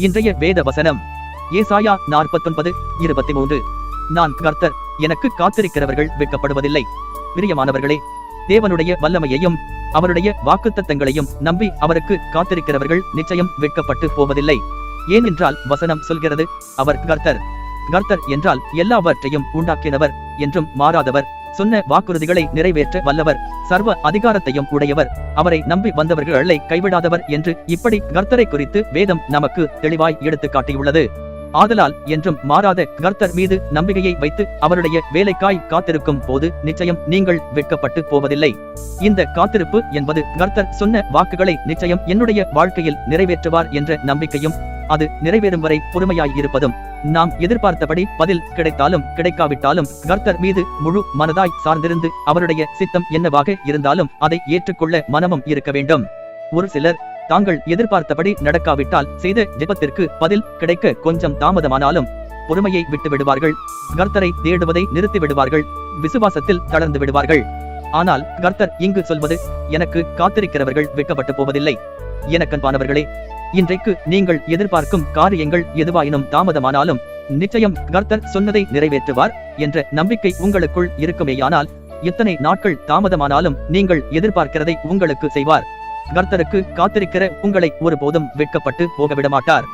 இன்றைய வேத வசனம். ஏசாயா நாற்பத்தொன்பது இருபத்தி மூன்று நான் கர்த்தர் எனக்கு காத்திருக்கிறவர்கள் வெட்கப்படுவதில்லை. பிரியமானவர்களே தேவனுடைய வல்லமையையும் அவருடைய வாக்குத்தத்தங்களையும் நம்பி அவருக்கு காத்திருக்கிறவர்கள் நிச்சயம் வெட்கப்பட்டு போவதில்லை. ஏனென்றால் வசனம் சொல்கிறது அவர் கர்த்தர். கர்த்தர் என்றால் எல்லாவற்றையும் உண்டாக்கினவர் என்றும் மாறாதவர். சொன்ன வாக்குறுதிகளை நிறைவேற்ற வல்லவர். சர்வ அதிகாரத்தையும் உடையவர். அவரை நம்பி வந்தவர்களை கைவிடாதவர் என்று இப்படி கர்த்தரை குறித்து வேதம் நமக்கு தெளிவாய் எடுத்து காட்டியுள்ளது. ஆதலால் என்றும் மாறாத கர்த்தர் மீது நம்பிக்கையை வைத்து அவருடைய வேலைக்காய் காத்திருக்கும் போது நிச்சயம் நீங்கள் வெட்கப்பட்டு போவதில்லை. இந்த காத்திருப்பு என்பது கர்த்தர் சொன்ன வாக்குகளை நிச்சயம் என்னுடைய வாழ்க்கையில் நிறைவேற்றுவார் என்ற நம்பிக்கையும் அது நிறைவேறும் வரை பொறுமையாய் இருப்பதும் நாம் எதிர்பார்த்தபடி பதில் கிடைத்தாலும் கிடைக்காவிட்டாலும் கர்த்தர் மீது முழு மனதாய் சார்ந்திருந்து அவருடைய சித்தம் என்னவாக இருந்தாலும் அதை ஏற்றுக்கொள்ள மனமும் இருக்க வேண்டும். ஒரு சிலர் தாங்கள் எதிர்பார்த்தபடி நடக்காவிட்டால் செய்த ஜெபத்திற்கு பதில் கிடைக்க கொஞ்சம் தாமதமானாலும் பொறுமையை விட்டு விடுவார்கள் கர்த்தரை தேடுவதை நிறுத்தி விடுவார்கள் விசுவாசத்தில் தளர்ந்து விடுவார்கள். ஆனால் கர்த்தர் இங்கு சொல்வது எனக்கு காத்திருக்கிறவர்கள் வெட்கப்பட்டு போவதில்லை. எனக்கன்பானவர்களே இன்றைக்கு நீங்கள் எதிர்பார்க்கும் காரியங்கள் எதுவாயினும் தாமதமானாலும் நிச்சயம் கர்த்தர் சொன்னதை நிறைவேற்றுவார் என்ற நம்பிக்கை உங்களுக்குள் இருக்குமேயானால் எத்தனை நாட்கள் தாமதமானாலும் நீங்கள் எதிர்பார்க்கிறதை உங்களுக்கு செய்வார். கர்த்தருக்கு காத்திருக்கிற உங்களை ஒருபோதும் வெட்கப்பட்டு போகவிடமாட்டார்.